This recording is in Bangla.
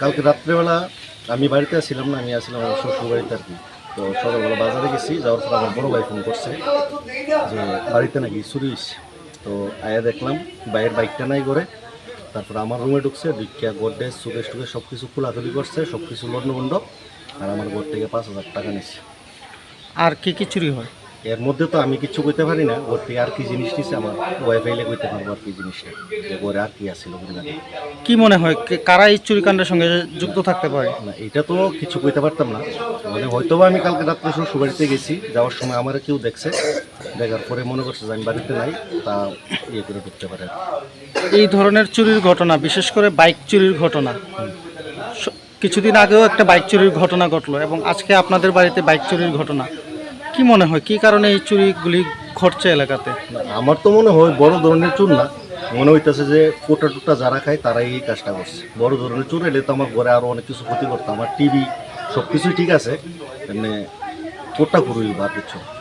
কালকে রাত্রেবেলা আমি বাড়িতে আসছিলাম না, আমি আসছিলাম আমার শ্বশুর বাড়িতে আর কি। তো সকালবেলা বাজারে গেছি, যাওয়ার পর আমার বড় ভাই ফোন করছে যে বাড়িতে নাকি চুরি তো আয়া দেখলাম বাইরের বাইকটা নাই করে তারপর আমার রুমে ঢুকছে, ভিক্ষা গোড্রেজ সুকেশ টুকেশ সব কিছু খোলাখুলি করছে সব কিছু লন্ডভন্ড আর আমার ঘর থেকে পাঁচ হাজার টাকা নিচ্ছে আর কি কি চুরি হয়? এর মধ্যে তো আমি কিছু কইতে পারি না ঘর থেকে আর কি জিনিস নিছে আমার ওয়াইফাইলে কইতে পারব আর কি জিনিসটা যে ঘরে আর কি আসছিল কি মনে হয় কারা এই চুরিকাণ্ডের সঙ্গে যুক্ত থাকতে পারে? না এটা তো কিছু কইতে পারতাম না। মানে হয়তো আমি কালকে রাত্রে শ্বশুর বাড়িতে গেছি যাওয়ার সময় আমার কেউ দেখছে দেখার পরে মনে করছে যে আমি বাড়িতে নাই তা ইয়ে করে ঢুকতে পারে এই ধরনের চুরির ঘটনা বিশেষ করে বাইক চুরির ঘটনা কিছুদিন আগেও একটা বাইক চুরির ঘটনা ঘটলো এবং আজকে আপনাদের বাড়িতে বাইক চুরির ঘটনা। কি মনে হয়, কি কারণে এই চুরিগুলি ঘটছে এলাকাতে? আমার তো মনে হয় বড় ধরনের চুর না। মনে হইতেছে যে কোটা টুটা যারা খায় তারাই এই কাজটা করছে। বড় ধরনের চুর এলে তো আমার ঘরে আরও অনেক কিছু ক্ষতি করতো। আমার টিভি সব কিছুই ঠিক আছে মানে কোটা করুই বা কিছু।